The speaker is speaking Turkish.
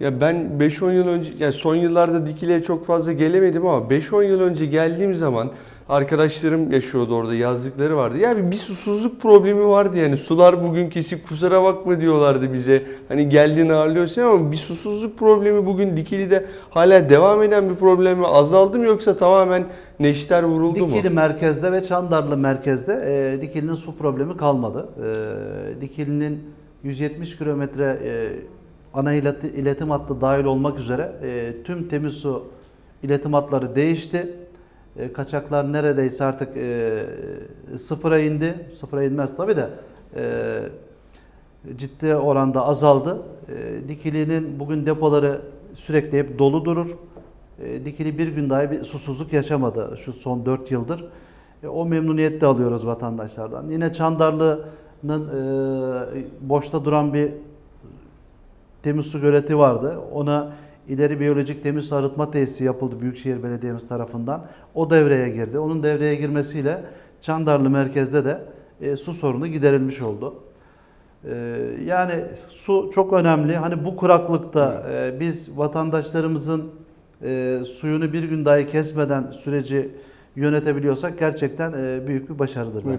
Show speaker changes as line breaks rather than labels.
Ya ben 5-10 yıl önce, yani son yıllarda Dikili'ye çok fazla gelemedim ama 5-10 yıl önce geldiğim zaman arkadaşlarım yaşıyordu orada yazlıkları vardı. Yani bir susuzluk problemi vardı yani sular bugün kesik kusura bakma diyorlardı bize. Hani geldin ağırlıyorsun ama bir susuzluk problemi bugün Dikili'de hala devam eden bir problem mi? Azaldı mı yoksa tamamen neşter vuruldu mu?
Dikili merkezde ve Çandarlı merkezde e, Dikili'nin su problemi kalmadı. E, Dikili'nin 170 kilometre e, ana ileti- iletim hattı dahil olmak üzere e, tüm temiz su iletim hatları değişti. E, kaçaklar neredeyse artık e, sıfıra indi. Sıfıra inmez tabi de. E, ciddi oranda azaldı. E, Dikili'nin bugün depoları sürekli hep dolu durur. E, Dikili bir gün dahi bir susuzluk yaşamadı şu son 4 yıldır. E, o memnuniyet de alıyoruz vatandaşlardan. Yine Çandarlı'nın e, boşta duran bir temiz su göleti vardı. Ona ileri biyolojik temiz su arıtma tesisi yapıldı Büyükşehir Belediye'miz tarafından. O devreye girdi. Onun devreye girmesiyle Çandarlı merkezde de e, su sorunu giderilmiş oldu. E, yani su çok önemli. Hani bu kuraklıkta e, biz vatandaşlarımızın e, suyunu bir gün dahi kesmeden süreci yönetebiliyorsak gerçekten e, büyük bir başarıdır. bence.